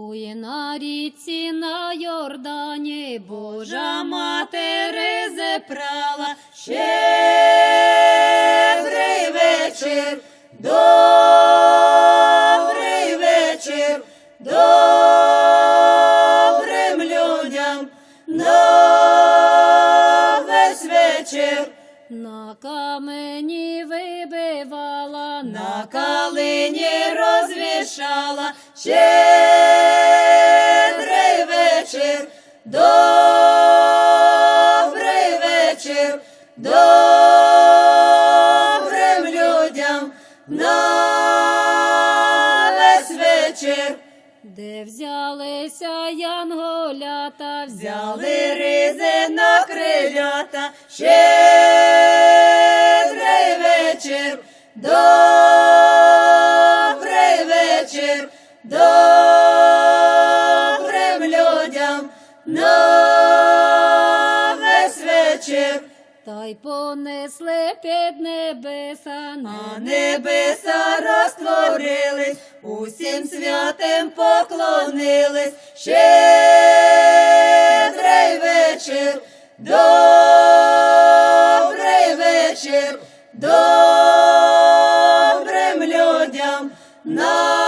Ой, на річці на Йордані Божа матери зепрала, щедрий вечір, добрий вечір, добрим людям, на весь вечір. На камені вибивала, на калині розвішала, добрий вечір, добрим людям, на весь вечір. Де взялися янголята, взяли ризи на крилята, щедрий вечір, добрий вечір, добрим людям, на свече. Та й понесли під небеса, на небеса розтворились, усім святим поклонились, щедрий вечір, добрий вечір, добрим людям. на